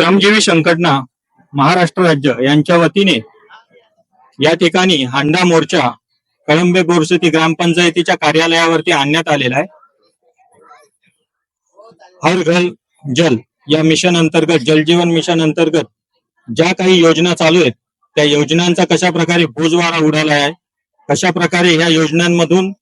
श्रमजीवी संघटना महाराष्ट्र राज्य यांच्या वतीने या ठिकाणी हांडा मोर्चा कळंबे गोरसती ग्रामपंचायतीच्या कार्यालयावरती आणण्यात आलेला आहे. हर घर जल या मिशन अंतर्गत जलजीवन मिशन अंतर्गत ज्या काही योजना चालू आहेत त्या योजनांचा कशा प्रकारे बोजवारा उडाला आहे कशा प्रकारे या योजनांमधून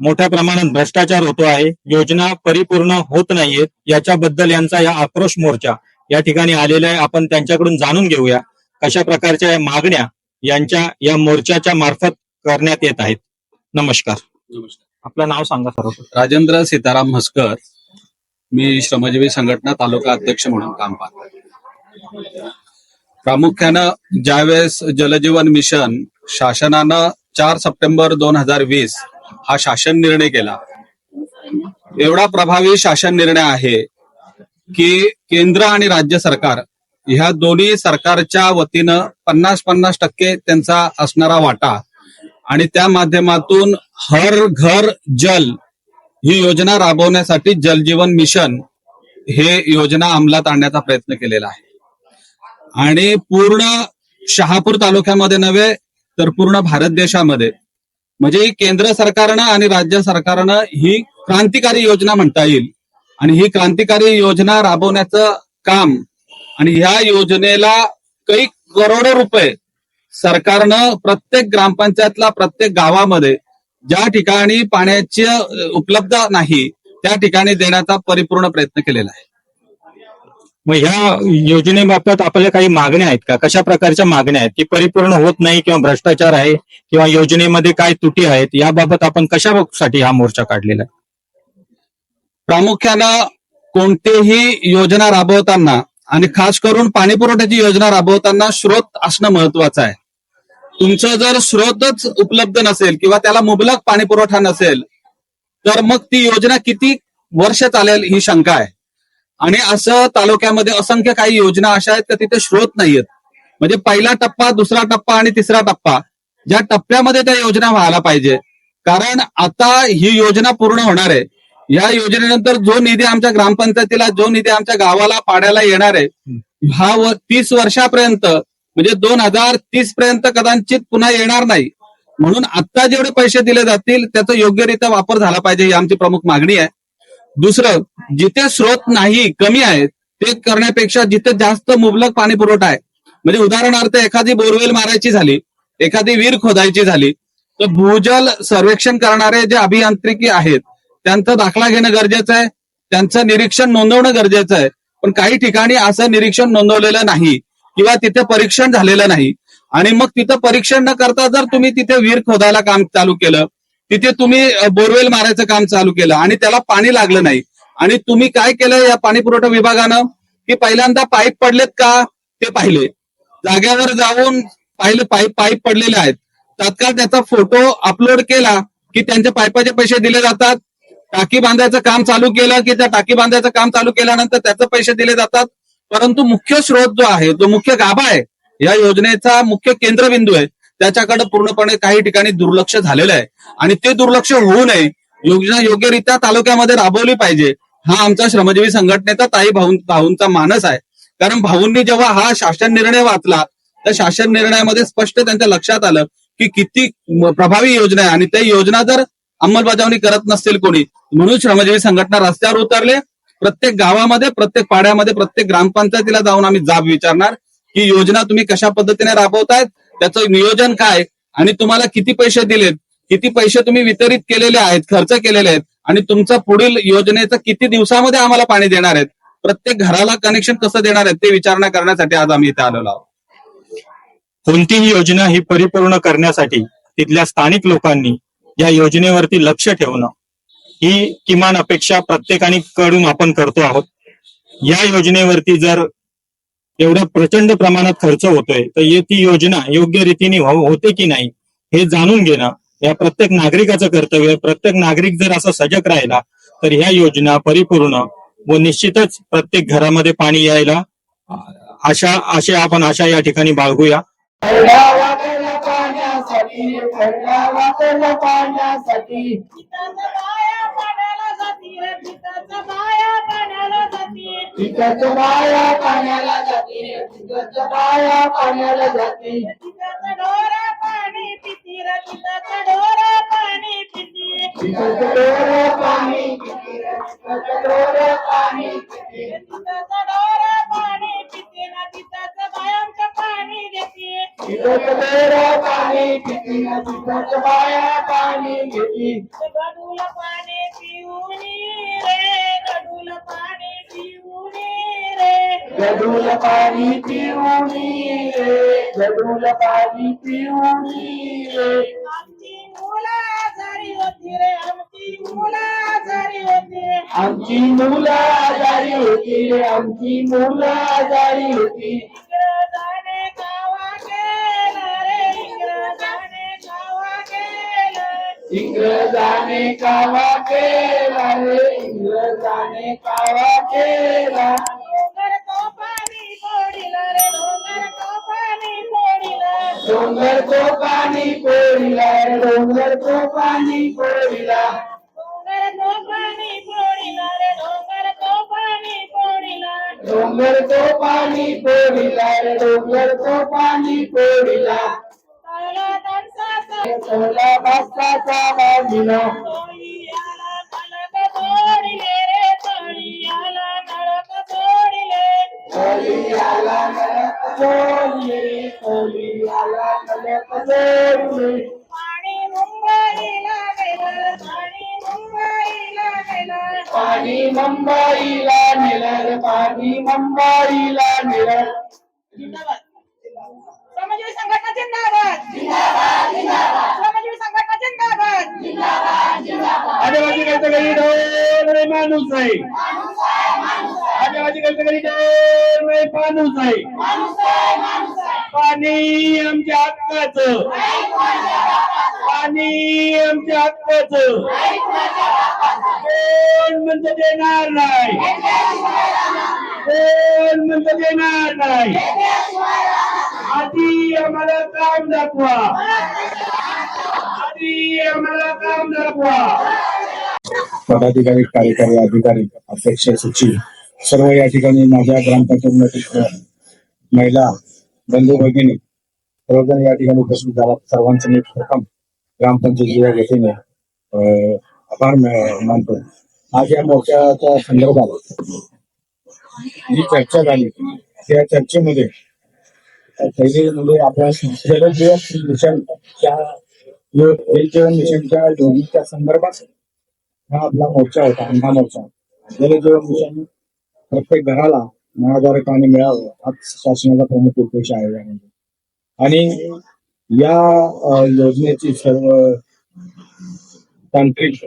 मोठ्या प्रमाणात भ्रष्टाचार होतो आहे योजना परिपूर्ण होत नाहीयेत याच्याबद्दल यांचा या आक्रोश मोर्चा या ठिकाणी आलेला आहे. आपण त्यांच्याकडून जाणून घेऊया कशा प्रकारच्या या मागण्या यांच्या या मोर्चाच्या मार्फत करण्यात येत आहेत. नमस्कार. आपलं नाव सांगा सर्व राजेंद्र सीताराम म्हस्कर. मी श्रमजीवी संघटना तालुका अध्यक्ष म्हणून काम पाहतो. प्रामुख्यानं ज्यावेळेस जलजीवन मिशन शासनानं चार सप्टेंबर दोन हजार वीस हा शासन निर्णय केला एवढा प्रभावी शासन निर्णय आहे की केंद्र आणि राज्य सरकार ह्या दोन्ही सरकारच्या वतीनं पन्नास पन्नास टक्के त्यांचा असणारा वाटा आणि त्या माध्यमातून हर घर जल ही योजना राबवण्यासाठी जलजीवन मिशन हे योजना अंमलात आणण्याचा प्रयत्न केलेला आहे. आणि पूर्ण शहापूर तालुक्यामध्ये नव्हे तर पूर्ण भारत देशामध्ये. म्हणजे केंद्र सरकारनं आणि राज्य सरकारनं ही क्रांतिकारी योजना म्हणता येईल. आणि ही क्रांतिकारी योजना राबवण्याचं काम. आणि ह्या योजनेला काही करोडो रुपये सरकारनं प्रत्येक ग्रामपंचायतला प्रत्येक गावामध्ये ज्या ठिकाणी पाण्याची उपलब्ध नाही त्या ठिकाणी देण्याचा परिपूर्ण प्रयत्न केलेला आहे. मग ह्या योजनेबाबत आपल्या काही मागण्या आहेत का? कशा प्रकारच्या मागण्या आहेत? की परिपूर्ण होत नाही किंवा भ्रष्टाचार आहे किंवा योजनेमध्ये काय त्रुटी आहेत? याबाबत आपण कशासाठी हा मोर्चा काढलेला आहे? प्रामुख्यानं कोणतेही योजना राबवताना आणि खास करून पाणी पुरवठ्याची योजना राबवताना स्रोत असणं महत्वाचं आहे. तुमचं जर स्रोतच उपलब्ध नसेल किंवा त्याला मुबलक पाणी पुरवठा नसेल तर मग ती योजना किती वर्ष चालेल ही शंका आहे. आणि असं तालुक्यामध्ये असंख्य काही योजना अशा आहेत का तिथे स्रोत नाहीयेत. म्हणजे पहिला टप्पा दुसरा टप्पा आणि तिसरा टप्पा ज्या टप्प्यामध्ये त्या योजना व्हायला पाहिजे. कारण आता ही योजना पूर्ण होणार आहे. या योजनेनंतर जो निधी आमच्या ग्रामपंचायतीला जो निधी आमच्या गावाला पाड्याला येणार आहे हा व तीस वर्षापर्यंत म्हणजे दोन हजार तीस पर्यंत कदाचित पुन्हा येणार नाही. म्हणून आता जेवढे पैसे दिले जातील त्याचा योग्यरित्या वापर झाला पाहिजे ही आमची प्रमुख मागणी आहे. दुसरं जिथे स्रोत नाही कमी आहेत ते करण्यापेक्षा जिथे जास्त मुबलक पाणी पुरवठा आहे म्हणजे उदाहरणार्थ एखादी बोरवेल मारायची झाली एखादी विहीर खोदायची झाली तर भूजल सर्वेक्षण करणारे जे अभियांत्रिकी आहेत त्यांचा दाखला घेणं गरजेचं आहे त्यांचं निरीक्षण नोंदवणं गरजेचं आहे. पण काही ठिकाणी असं निरीक्षण नोंदवलेलं नाही किंवा तिथे परीक्षण झालेलं नाही. आणि मग तिथं परीक्षण न करता जर तुम्ही तिथे विहीर खोदायला काम चालू केलं तिथे तुम्ही बोरवेल मारायचं काम चालू केलं आणि त्याला पाणी लागलं नाही आणि तुम्ही काय केलं या पाणी पुरवठा विभागानं? की पहिल्यांदा पाईप पडलेत का? ते पाहिले. जाग्यावर जाऊन पाहिले पाईप पाईप पडलेले आहेत. तात्काळ त्याचा फोटो अपलोड केला की त्यांच्या पाईपाचे पैसे दिले जातात? टाकी बांधायचं काम चालू केलं की त्या टाकी बांधायचं काम चालू केल्यानंतर त्याचे पैसे दिले जातात. परंतु मुख्य स्रोत जो आहे जो मुख्य गाभा आहे या योजनेचा मुख्य केंद्रबिंदू आहे. त्याच्याकडे पूर्णपणे काही ठिकाणी दुर्लक्ष झालेलं आहे. आणि ते दुर्लक्ष होऊ नये. योजना योग्यरित्या तालुक्यामध्ये राबवली पाहिजे. हा आमचा श्रमजीवी संघटनेचा ताई भाऊ भाऊंचा मानस आहे. कारण भाऊंनी जेव्हा हा शासन निर्णय वाचला त्या शासन निर्णयामध्ये स्पष्ट त्यांच्या लक्षात आलं की किती प्रभावी योजना आहे. आणि त्या योजना जर अंमलबजावणी करत नसतील कोणी. म्हणून श्रमजीवी संघटना रस्त्यावर उतरले. प्रत्येक गावामध्ये प्रत्येक पाड्यामध्ये प्रत्येक ग्रामपंचायतीला जाऊन आम्ही जाब विचारणार की योजना तुम्ही कशा पद्धतीने राबवतायत त्याचं नियोजन काय आणि तुम्हाला किती पैसे दिलेत किती पैसे तुम्ही वितरित केलेले आहेत खर्च केलेले आहेत आणि तुमचं पुढील योजनेचं किती दिवसामध्ये आम्हाला पाणी देणार आहेत प्रत्येक घराला कनेक्शन कसं देणार आहेत ते विचारणा करण्यासाठी आज आम्ही इथे आलेलो आहोत. कोणतीही योजना ही परिपूर्ण करण्यासाठी तिथल्या स्थानिक लोकांनी या योजनेवरती लक्ष ठेवणं ही किमान अपेक्षा प्रत्येकाने कडून आपण करतो आहोत या योजनेवरती जर एवढ्या प्रचंड प्रमाणात खर्च होतोय तर ये ती योजना योग्य रीतीने हो-, होते की नाही हे जाणून घेणं या प्रत्येक नागरिकाचं कर्तव्य आहे. प्रत्येक नागरिक जर असा सजग राहिला तर ह्या योजना परिपूर्ण व निश्चितच प्रत्येक घरामध्ये पाणी यायला आशा आशा आपण आशा या ठिकाणी बाळगूया खरडा वाटेल पाण्यासाठी बाया पाण्याला जाती रे पिठाचं बाया पाण्याला जाती. तिथंच बाया पाण्याला जाती तिथंच बाया पाण्याला जाती. तिथं डोरा पाणी पिती र डोरा पाणी पिती. तिथंच डोर पाणी किती रे, पाणी डोरा पाणी डोर पाणी किती तिथंच बाया पाणी घेती गडूल पाणी पिऊन रे गडूल पाणी पिऊन रे. गडूल पाणी पिऊनी रे गडूल पाणी पिऊनी रे. आमची मुलं आजारी होती रे आमची मुलं आजारी होती. आमची मुलं आजारी होती रे आमची मुलं आजारी होती. इंग्रजाने कावा केला रे इंग्रजाने कावा केला. डोंगर तो पाणी फोडिला रे डोंगर तो पाणी फोडिला. डोंगर तो पाणी पोळीला रे डोंगर तो पाणी पोळीला डोंगर तो पाणी फोडिला रे डोंगर तो पाणी फोडिला. डोंगर पाणी रे डोंगर पाणी तणसाचा चला बापाचा पाणी मुंबईला गेलं पाणी मुंबईला गेलं पाणी मुंबईला नेलं पाणी मुंबईला नेलं संघटना जिंदाबाद. श्रमजीवी संघटना जिंदाबाद. आदिवासी कष्टकरी ढोल रे माणूस आहे आदिवासी कष्टकरी ढोल रे माणूस आहे पाणी आमच्या हक्काचं. पाणी आमच्या हक्काचं. कोण म्हणतं देणार नाही? कोण म्हणतं देणार नाही? आधी आम्हाला काम दाखवा. आधी आम्हाला काम दाखवा. पदाधिकारी कार्यकारी अधिकारी अध्यक्ष सचिव सर्व या ठिकाणी माझ्या ग्रामपंचायत महिला बंधू भगिनी सर्वजण या ठिकाणी उपस्थित झाला सर्वांचं मी प्रथम ग्रामपंचायतीच्या वतीने आभार मानतो. आज या मोर्चाच्या संदर्भात जी चर्चा झाली. त्या चर्चेमध्ये पहिले म्हणजे आपल्या मिशनच्या दोन्हीच्या मिशनच्या योजनेच्या संदर्भात हा आपला मोर्चा होता आणि हा मोर्चा. जलजीवन मिशन प्रत्येक घराला नळाद्वारे पाणी मिळावं हाच शासनाचा प्रमुख उद्देश आहे यामध्ये. आणि या योजनेची सर्व तांत्रिक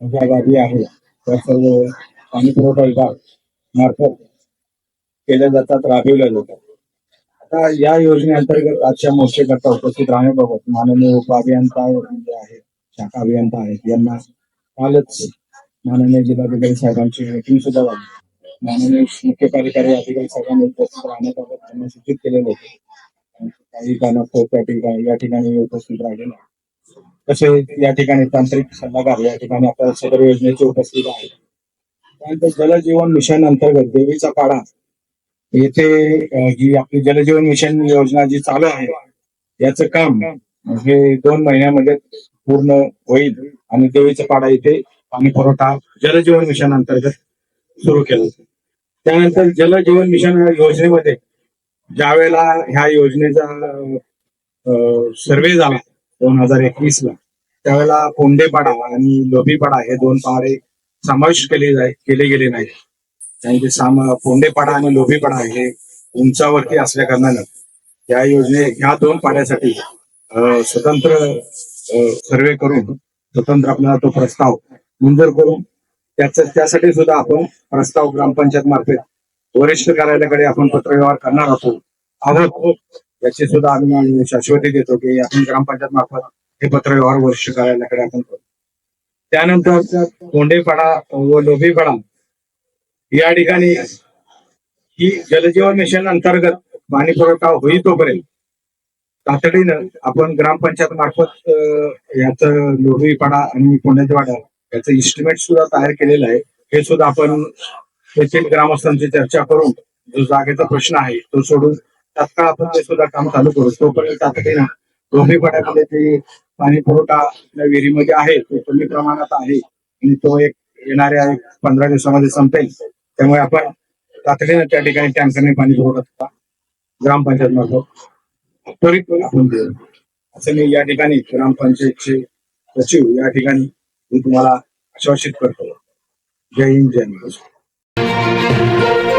ज्या बाबी आहे. त्या सर्व पाणी पुरवठा विभाग मार्फत केल्या जातात राबविल्या जातात. आता या योजनेअंतर्गत आजच्या मोर्चेकरता उपस्थित राहण्याबाबत माननीय उपअभियंता जे म्हणजे आहेत शाखा अभियंता आहेत यांना कालच माननीय जिल्हाधिकारी साहेबांची मीटिंग सुद्धा झाली. माननीय मुख्य कार्यकारी अधिकारी साहेबांनी उपस्थित राहण्याबाबत त्यांना सूचित केलेलं होते. काही कारणास्तव त्या ठिकाणी या ठिकाणी उपस्थित राहिले नाही. तसेच या ठिकाणी तांत्रिक सल्लागार या ठिकाणी आपल्या सदर योजनेचे उपस्थित आहेत. त्यानंतर जलजीवन मिशन अंतर्गत देवीचा पाडा येथे ही जी आपली जलजीवन मिशन योजना जी चालू आहे याचं काम हे दोन महिन्यामध्ये पूर्ण होईल आणि देवीचा पाडा इथे पाणी पुरवठा जलजीवन मिशन अंतर्गत सुरू केला त्यानंतर जलजीवन मिशन योजनेमध्ये ज्यावेळेला ह्या योजनेचा सर्वे झाला दोन हजार एकवीस ला त्यावेळेला कोंडेपाडा आणि लोभीपाडा हे दोन पाडे समाविष्ट केले जाय केले गेले नाही त्यांचे साम कोंडेपाडा आणि लोभीपाडा हे उंचावरती असल्या कारणानं या योजने ह्या दोन पाड्यासाठी स्वतंत्र सर्वे करून स्वतंत्र आपल्याला तो प्रस्ताव मंजूर करून त्याच त्यासाठी सुद्धा आपण प्रस्ताव ग्रामपंचायत मार्फत वरिष्ठ कार्यालयाकडे आपण पत्रव्यवहार करणार आहोत. आहोत. याची सुद्धा आम्ही शाश्वती देतो की आपण ग्रामपंचायत मार्फत हे पत्रव्यवहार वरिष्ठ कार्यालयाकडे आपण करू. त्यानंतर कोंडेपाडा व लोभीपाडा या ठिकाणी ही जलजीवन मिशन अंतर्गत पाणी पुरवठा होई तोपर्यंत. तातडीनं आपण ग्रामपंचायत मार्फत याच लोहरीपाडा आणि पुण्याच्या याचं इस्टिमेट सुद्धा तयार केलेलं आहे. हे सुद्धा आपण तेथील ग्रामस्थांची चर्चा करून जो जागेचा प्रश्न आहे तो सोडून तात्काळ आपण ते सुद्धा काम चालू करू. तोपर्यंत तातडीनं लोहरीपाड्यामध्ये ते पाणी पुरवठा विहिरीमध्ये आहे तो कमी प्रमाणात आहे आणि तो एक येणाऱ्या पंधरा दिवसामध्ये संपेल. त्यामुळे आपण तातडीनं त्या ठिकाणी टँकरने पाणी पुरवठा ग्रामपंचायत मार्फत त्वरित आपण देऊ. असं मी या ठिकाणी ग्रामपंचायतचे सचिव या ठिकाणी मी तुम्हाला आश्वासित करतो. जय हिंद जय महाराष्ट्र.